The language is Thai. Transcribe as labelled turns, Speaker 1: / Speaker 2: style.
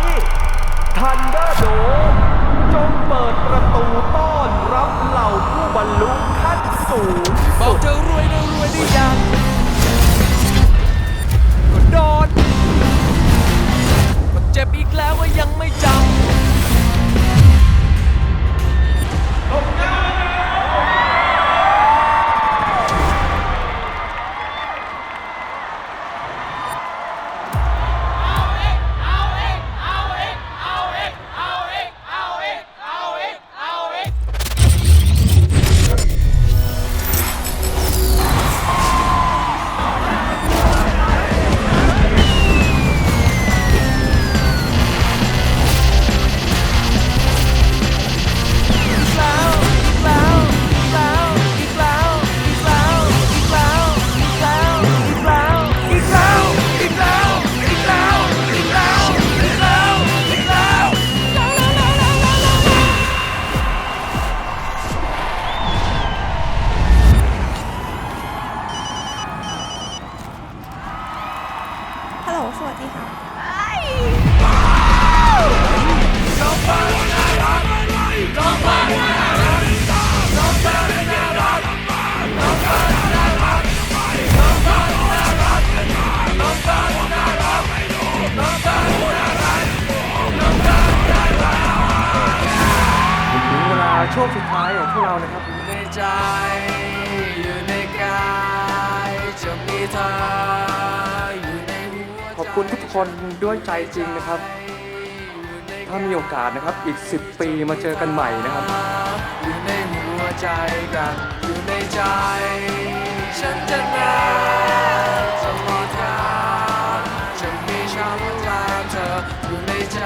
Speaker 1: ี้ทันเดอร์โดจงเปิดประตูต้อนรับเหล่าผู้บรรลุขั้นสูงเบาเจอ
Speaker 2: รวยนะรวยได้ยังก็โดนก็เจ็บอีกแล้วว่ายังไม่จ
Speaker 3: สวัสดีค่ะ
Speaker 1: ถึงเวลาช่วงสุดท้ายของพวกเรานะครับใน
Speaker 2: ใจ
Speaker 1: ทุกคนด้วยใจจริงนะครับ ถ้ามีโอกาสนะครับอีก 10 ปีมาเจอกันใหม่นะครับ
Speaker 2: อยู่ในหัวใจกันอยู่ในใจ ฉันจะนานตลอดาจะมีช้ำลาเธออยู่ในใจ